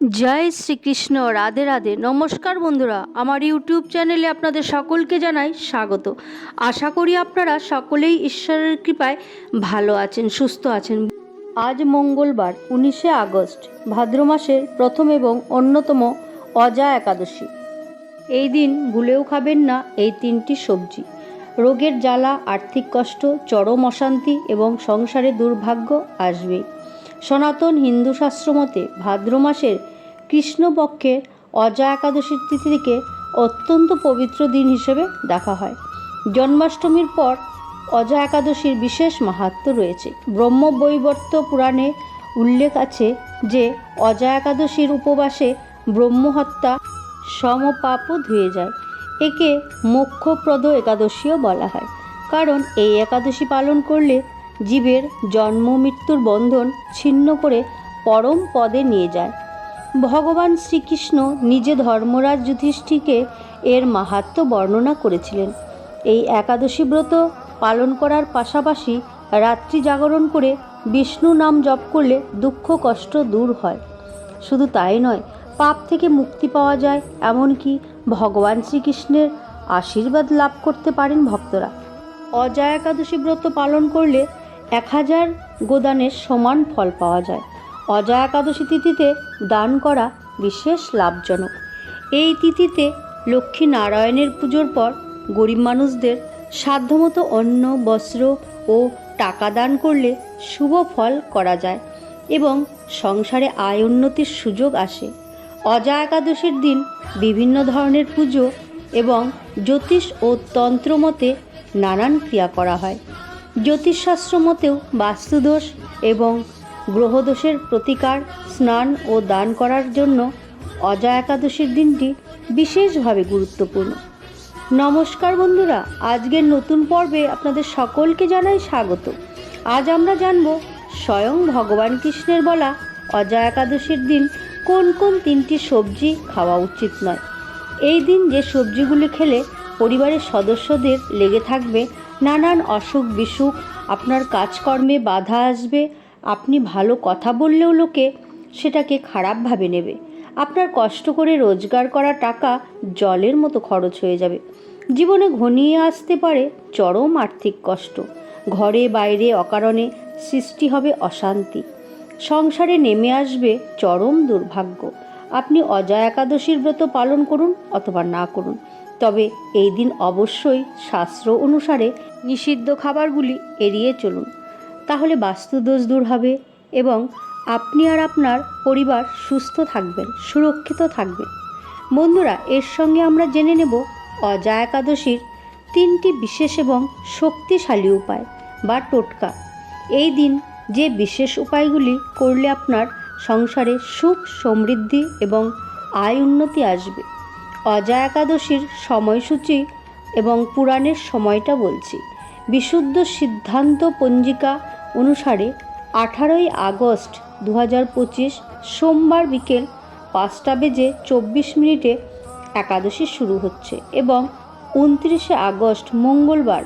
জয় শ্রীকৃষ্ণ, রাধে রাধে। নমস্কার বন্ধুরা, আমার ইউটিউব চ্যানেলে আপনাদের সকলকে জানাই স্বাগত। আশা করি আপনারা সকলেই ঈশ্বরের কৃপায় ভালো আছেন, সুস্থ আছেন। আজ মঙ্গলবার, উনিশে আগস্ট, ভাদ্র মাসের প্রথম এবং অন্যতম অজা একাদশী। এই দিন ভুলেও খাবেন না এই তিনটি সবজি। রোগের জ্বালা, আর্থিক কষ্ট, চরম অশান্তি এবং সংসারে দুর্ভাগ্য আসবেই। সনাতন হিন্দু শাস্ত্র মতে ভাদ্র মাসের কৃষ্ণপক্ষের অজা একাদশীর তিথিকে অত্যন্ত পবিত্র দিন হিসেবে দেখা হয়। জন্মাষ্টমীর পর অজা একাদশীর বিশেষ মাহাত্ম্য রয়েছে। ব্রহ্মবৈবর্ত পুরাণে উল্লেখ আছে যে অজা একাদশীর উপবাসে ব্রহ্মহত্যা সমপাপও ধুয়ে যায়। একে মোক্ষপ্রদ একাদশীও বলা হয়। কারণ এই একাদশী পালন করলে জীবের জন্ম, মৃত্যুর বন্ধন ছিন্ন করে পরম পদে নিয়ে যায়। ভগবান শ্রীকৃষ্ণ নিজে ধর্মরাজ যুধিষ্ঠিকে এর মাহাত্ম্য বর্ণনা করেছিলেন। এই একাদশী ব্রত পালন করার পাশাপাশি রাত্রি জাগরণ করে বিষ্ণু নাম জপ করলে দুঃখ, কষ্ট দূর হয়। শুধু তাই নয়, পাপ থেকে মুক্তি পাওয়া যায়, এমনকি ভগবান শ্রীকৃষ্ণের আশীর্বাদ লাভ করতে পারেন ভক্তরা। অজয় একাদশী ব্রত পালন করলে এক হাজার গোদানের সমান ফল পাওয়া যায়। অজা একাদশী তিথিতে দান করা বিশেষ লাভজনক। এই তিথিতে লক্ষ্মী নারায়ণের পুজোর পর গরিব মানুষদের সাধ্যমতো অন্ন, বস্ত্র ও টাকা দান করলে শুভ ফল করা যায় এবং সংসারে আয় উন্নতির সুযোগ আসে। অজা একাদশীর দিন বিভিন্ন ধরনের পুজো এবং জ্যোতিষ ও তন্ত্র মতে নানান ক্রিয়া করা হয়। জ্যোতিষশাস্ত্র মতেও বাস্তুদোষ এবং গ্রহদোষের প্রতিকার, স্নান ও দান করার জন্য অজা একাদশীর দিনটি বিশেষভাবে গুরুত্বপূর্ণ। নমস্কার বন্ধুরা, আজকের নতুন পর্বে আপনাদের সকলকে জানাই স্বাগত। আজ আমরা জানব স্বয়ং ভগবান কৃষ্ণের বলা অজা একাদশীর দিন কোন কোন তিনটি সবজি খাওয়া উচিত নয়। এই দিন যে সবজিগুলি খেলে পরিবারের সদস্যদের লেগে থাকবে নানান অসুখ বিসুখ, আপনার কাজকর্মে বাধা আসবে, আপনি ভালো কথা বললেও লোকে সেটাকে খারাপভাবে নেবে। আপনার কষ্ট করে রোজগার করা টাকা জলের মতো খরচ হয়ে যাবে। জীবনে ঘনিয়ে আসতে পারে চরম আর্থিক কষ্ট। ঘরে বাইরে অকারণে সৃষ্টি হবে অশান্তি। সংসারে নেমে আসবে চরম দুর্ভাগ্য। আপনি অজা একাদশীর ব্রত পালন করুন অথবা না করুন। তবে এই দিন অবশ্যই শাস্ত্র অনুসারে নিষিদ্ধ খাবারগুলি এড়িয়ে চলুন। তাহলে বাস্তুদোষ দূর হবে এবং আপনি আর আপনার পরিবার সুস্থ থাকবেন, সুরক্ষিত থাকবেন। বন্ধুরা, এর সঙ্গে আমরা জেনে নেব অজা একাদশীর তিনটি বিশেষ এবং শক্তিশালী উপায় বা টোটকা। এই দিন যে বিশেষ উপায়গুলি করলে আপনার সংসারে সুখ, সমৃদ্ধি এবং আয় উন্নতি আসবে অজা একাদশীর সময়সূচি এবং পুরাণের সময়টা বলছি। বিশুদ্ধ সিদ্ধান্ত পঞ্জিকা অনুসারে আঠারোই আগস্ট দু পঁচিশ সোমবার বিকেল পাঁচটা বেজে চব্বিশ মিনিটে একাদশী শুরু হচ্ছে এবং উনত্রিশে আগস্ট মঙ্গলবার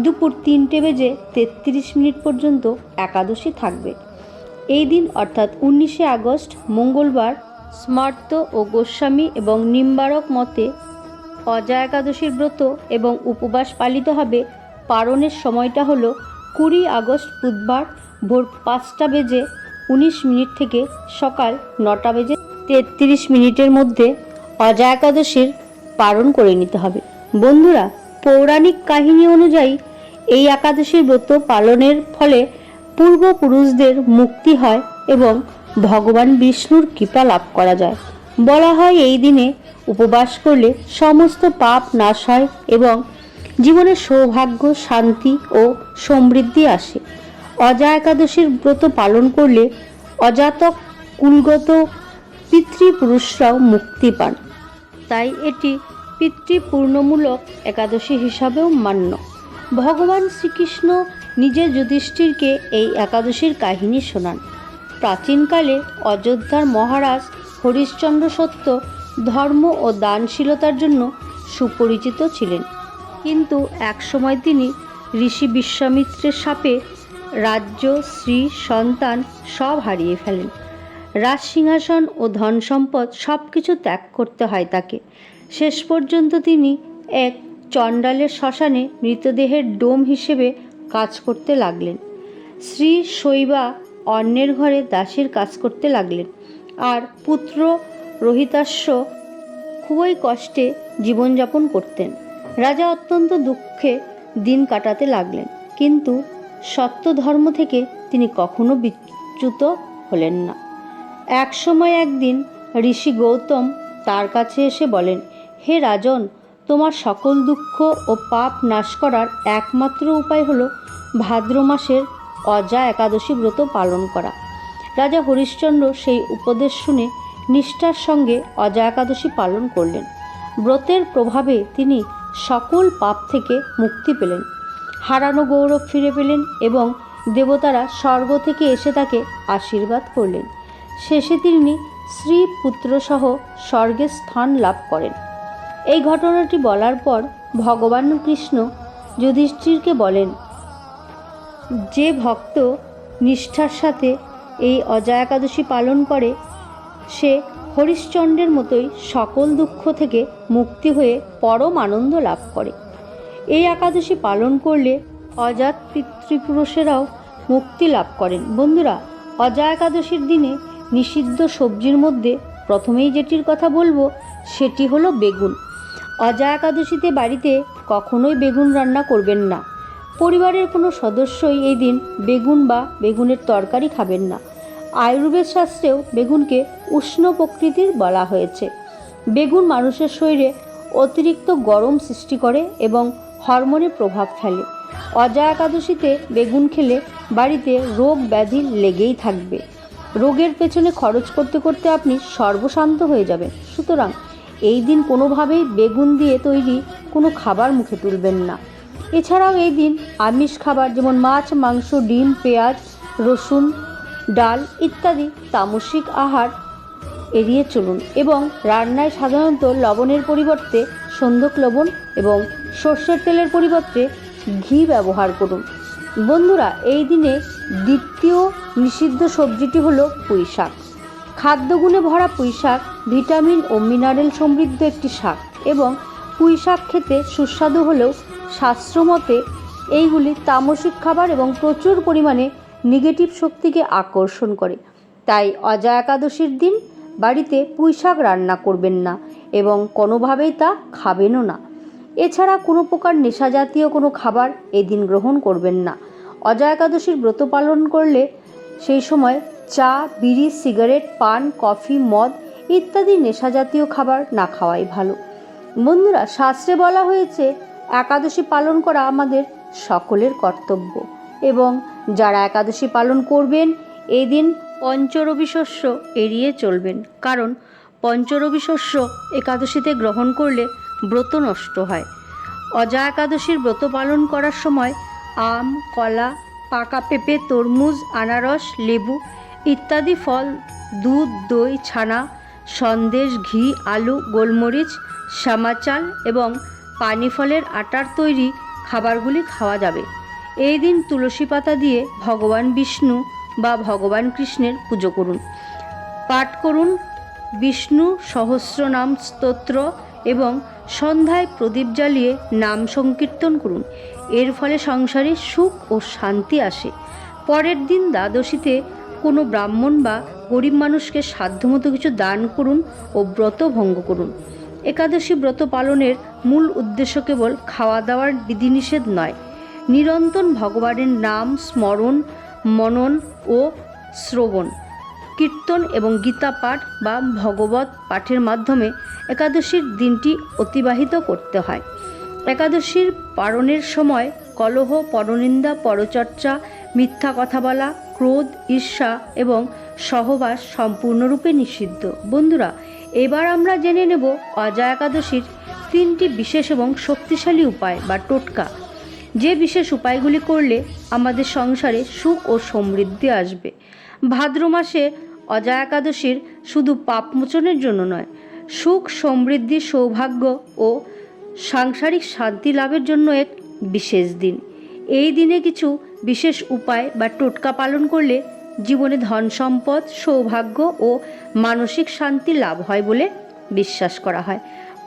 দুপুর তিনটে বেজে তেত্রিশ মিনিট পর্যন্ত একাদশী থাকবে। এই দিন অর্থাৎ উনিশে আগস্ট মঙ্গলবার স্মার্ত ও গোস্বামী এবং নিম্বারক মতে অজা একাদশীর ব্রত এবং উপবাস পালিত হবে পারণের সময়টা হলো কুড়ি আগস্ট বুধবার ভোর পাঁচটা বেজে উনিশ মিনিট থেকে সকাল নটা বেজে তেত্রিশ মিনিটের মধ্যে অজা একাদশীর পালন করে নিতে হবে। বন্ধুরা, পৌরাণিক কাহিনী অনুযায়ী এই একাদশীর ব্রত পালনের ফলে পূর্বপুরুষদের মুক্তি হয় এবং ভগবান বিষ্ণুর কৃপা লাভ করা যায়। বলা হয় এই দিনে উপবাস করলে সমস্ত পাপ নাশ হয় এবং জীবনে সৌভাগ্য, শান্তি ও সমৃদ্ধি আসে। অজা একাদশীর ব্রত পালন করলে অজাতক কুলগত পিতৃপুরুষরাও মুক্তি পান। তাই এটি পিতৃপূর্ণমূলক একাদশী হিসাবেও মান্য। ভগবান শ্রীকৃষ্ণ নিজের যুধিষ্ঠিরকে এই একাদশীর কাহিনী শোনান। প্রাচীনকালে অযোধ্যার মহারাজ হরিশ্চন্দ্র সত্য ধর্ম ও দানশীলতার জন্য সুপরিচিত ছিলেন। কিন্তু একসময় তিনি ঋষি বিশ্বামিত্রের সাপে রাজ্য শ্রী সন্তান সব হারিয়ে ফেলেন। রাজ সিংহাসন ও ধন সম্পদ সব কিছু ত্যাগ করতে হয় তাকে। শেষ পর্যন্ত তিনি এক চণ্ডালের শ্মশানে মৃতদেহের ডোম হিসেবে কাজ করতে লাগলেন। শ্রী শৈবা অন্যের ঘরে দাসীর কাজ করতে লাগলেন। আর পুত্র রোহিতাস্য খুবই কষ্টে জীবনযাপন করতেন। রাজা অত্যন্ত দুঃখে দিন কাটাতে লাগলেন। কিন্তু সত্য ধর্ম থেকে তিনি কখনো বিচ্যুত হলেন না। এক সময় একদিন ঋষি গৌতম তার কাছে এসে বলেন, হে রাজন, তোমার সকল দুঃখ ও পাপ নাশ করার একমাত্র উপায় হলো ভাদ্র মাসের অজা একাদশী ব্রত পালন করা। রাজা হরিশ্চন্দ্র সেই উপদেশ শুনে নিষ্ঠার সঙ্গে অজা একাদশী পালন করলেন। ব্রতের প্রভাবে তিনি সকল পাপ থেকে মুক্তি পেলেন। হারানো গৌরব ফিরে পেলেন এবং দেবতারা স্বর্গ থেকে এসে তাকে আশীর্বাদ করলেন। শেষে তিনি স্ত্রী পুত্রসহ স্বর্গে স্থান লাভ করেন। এই ঘটনাটি বলার পর ভগবান কৃষ্ণ যুধিষ্ঠিরকে বলেন যে ভক্ত নিষ্ঠার সাথে এই অজা একাদশী পালন করে, সে হরিশ্চন্দ্রের মতোই সকল দুঃখ থেকে মুক্তি হয়ে পরম আনন্দ লাভ করে। এই একাদশী পালন করলে অজাত পিতৃপুরুষেরাও মুক্তি লাভ করেন। বন্ধুরা, অজা একাদশীর দিনে নিষিদ্ধ সবজির মধ্যে প্রথমেই যেটির কথা বলব, সেটি হলো বেগুন। অজা একাদশীতে বাড়িতে কখনোই বেগুন রান্না করবেন না। পরিবারের কোনো সদস্যই এই দিন বেগুন বা বেগুনের তরকারি খাবেন না। আয়ুর্বেদ শাস্ত্রেও বেগুনকে উষ্ণ প্রকৃতির বলা হয়েছে। বেগুন মানুষের শরীরে অতিরিক্ত গরম সৃষ্টি করে এবং হরমোনে প্রভাব ফেলে। অজা একাদশীতে বেগুন খেলে বাড়িতে রোগ ব্যাধি লেগেই থাকবে। রোগের পেছনে খরচ করতে করতে আপনি সর্বশান্ত হয়ে যাবেন। সুতরাং এই দিন কোনোভাবেই বেগুন দিয়ে তৈরি কোনো খাবার মুখে তুলবেন না। এছাড়াও এই দিন আমিষ খাবার যেমন মাছ, মাংস, ডিম, পেঁয়াজ, রসুন, ডাল ইত্যাদি তামসিক আহার এড়িয়ে চলুন এবং রান্নায় সাধারণত লবণের পরিবর্তে সন্ধক লবণ এবং সর্ষের তেলের পরিবর্তে ঘি ব্যবহার করুন। বন্ধুরা, এই দিনে দ্বিতীয় নিষিদ্ধ সবজিটি হলো পুঁই শাক খাদ্যগুণে ভরা পুঁই শাক ভিটামিন ও মিনারেল সমৃদ্ধ একটি শাক এবং পুঁই শাক খেতে সুস্বাদু হলেও শাস্ত্রমতে, এইগুলি তামসিক খাবার এবং প্রচুর পরিমাণে নেগেটিভ শক্তিকে আকর্ষণ করে। তাই অজা একাদশীর দিন বাড়িতে পুঁই শাক রান্না করবেন না এবং কোনোভাবেই তা খাবেনও না। এছাড়া কোনো প্রকার নেশা জাতীয় কোনো খাবার এদিন গ্রহণ করবেন না। অজা একাদশীর ব্রত পালন করলে সেই সময় চা, বিড়ি, সিগারেট, পান, কফি, মদ ইত্যাদি নেশা জাতীয় খাবার না খাওয়াই ভালো। বন্ধুরা, শাস্ত্রে বলা হয়েছে একাদশী পালন করা আমাদের সকলের কর্তব্য। এবং যারা একাদশী পালন করবেন, এই দিন পঞ্চরবি শস্য এড়িয়ে চলবেন। কারণ পঞ্চরবি শস্য একাদশীতে গ্রহণ করলে ব্রত নষ্ট হয়। অজা একাদশীর ব্রত পালন করার সময় আম, কলা, পাকা পেঁপে, তরমুজ, আনারস, লেবু ইত্যাদি ফল, দুধ, দই, ছানা, সন্দেশ, ঘি, আলু, গোলমরিচ, শ্যামাচাল এবং পানি ফলের আটার তৈরি খাবারগুলি খাওয়া যাবে। এই দিন তুলসী পাতা দিয়ে ভগবান বিষ্ণু বা ভগবান কৃষ্ণের পুজো করুন। পাঠ করুন বিষ্ণু সহস্রনাম স্তোত্র এবং সন্ধ্যায় প্রদীপ জ্বালিয়ে নাম সংকীর্তন করুন। এর ফলে সংসারে সুখ ও শান্তি আসে। পরের দিন দ্বাদশীতে কোনো ব্রাহ্মণ বা গরিব মানুষকে সাধ্যমতো কিছু দান করুন ও ব্রত ভঙ্গ করুন। একাদশী ব্রত পালনের মূল উদ্দেশ্য কেবল খাওয়া দাওয়ার বিধিনিষেধ নয়, নিরন্তর ভগবানের নাম, স্মরণ, মনন ও শ্রবণ, কীর্তন এবং গীতা পাঠ বা ভগবত পাঠের মাধ্যমে একাদশীর দিনটি অতিবাহিত করতে হয়। একাদশীর পালনের সময় কলহ, পরনিন্দা, পরচর্চা, মিথ্যা কথা বলা ক্রোধ, ঈর্ষা এবং সহবাস সম্পূর্ণরূপে নিষিদ্ধ। বন্ধুরা, এবার আমরা জেনে নেব অজা একাদশীর তিনটি বিশেষ এবং শক্তিশালী উপায় বা টোটকা। যে বিশেষ উপায়গুলি করলে আমাদের সংসারে সুখ ও সমৃদ্ধি আসবে। ভাদ্র মাসে অজা একাদশীর শুধু পাপমোচনের জন্য নয়, সুখ, সমৃদ্ধি, সৌভাগ্য ও সাংসারিক শান্তি লাভের জন্য এক বিশেষ দিন। এই দিনে কিছু বিশেষ উপায় বা টোটকা পালন করলে জীবনে ধন সম্পদ, সৌভাগ্য ও মানসিক শান্তি লাভ হয় বলে বিশ্বাস করা হয়।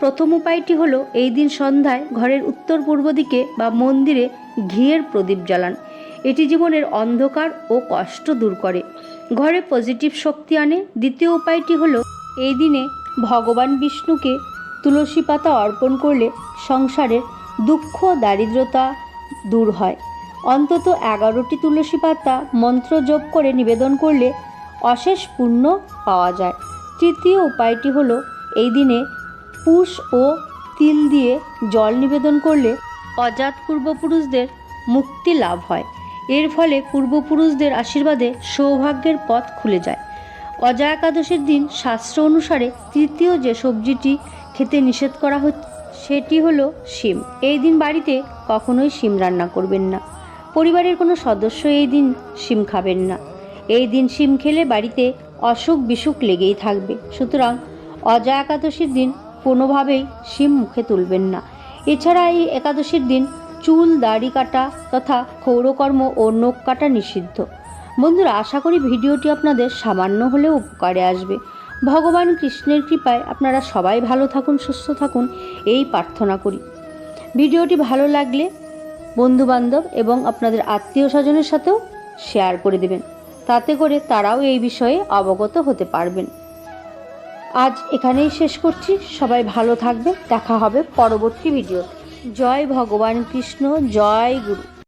প্রথম উপায়টি হলো এই দিন সন্ধ্যায় ঘরের উত্তর পূর্ব দিকে বা মন্দিরে ঘিয়ের প্রদীপ জ্বালান। এটি জীবনের অন্ধকার ও কষ্ট দূর করে। ঘরে পজিটিভ শক্তি আনে। দ্বিতীয় উপায়টি হলো এই দিনে ভগবান বিষ্ণুকে তুলসী পাতা অর্পণ করলে সংসারের দুঃখ, দারিদ্রতা দূর হয়। অন্তত এগারোটি তুলসী পাতা মন্ত্র জপ করে নিবেদন করলে অশেষ পুণ্য পাওয়া যায়। তৃতীয় উপায়টি হলো, এই দিনে পুষ ও তিল দিয়ে জল নিবেদন করলে অজাত পূর্বপুরুষদের মুক্তি লাভ হয়। এর ফলে পূর্বপুরুষদের আশীর্বাদে সৌভাগ্যের পথ খুলে যায়। অজা একাদশীর দিন শাস্ত্র অনুসারে তৃতীয় যে সবজিটি খেতে নিষেধ করা হচ্ছে সেটি হলো শিম। এই দিন বাড়িতে কখনোই শিম রান্না করবেন না। পরিবারের কোনো সদস্য এই দিন শিম খাবেন না। এই দিন শিম খেলে বাড়িতে অসুখ বিসুখ লেগেই থাকবে। সুতরাং অজা একাদশীর দিন কোনোভাবেই শিম মুখে তুলবেন না। এছাড়া এই একাদশীর দিন চুল, দাড়ি কাটা তথা ক্ষৌরকর্ম ও নখ কাটা নিষিদ্ধ। বন্ধুরা, আশা করি ভিডিওটি আপনাদের সামান্য হলেও উপকারে আসবে। ভগবান কৃষ্ণের কৃপায় আপনারা সবাই ভালো থাকুন, সুস্থ থাকুন, এই প্রার্থনা করি। ভিডিওটি ভালো লাগলে বন্ধুবান্ধব এবং আপনাদের আত্মীয় স্বজনের সাথেও শেয়ার করে দেবেন। তাতে করে তারাও এই বিষয়ে অবগত হতে পারবেন। আজ এখানেই শেষ করছি। সবাই ভালো থাকবে দেখা হবে পরবর্তী ভিডিও জয় ভগবান কৃষ্ণ, জয় গুরু।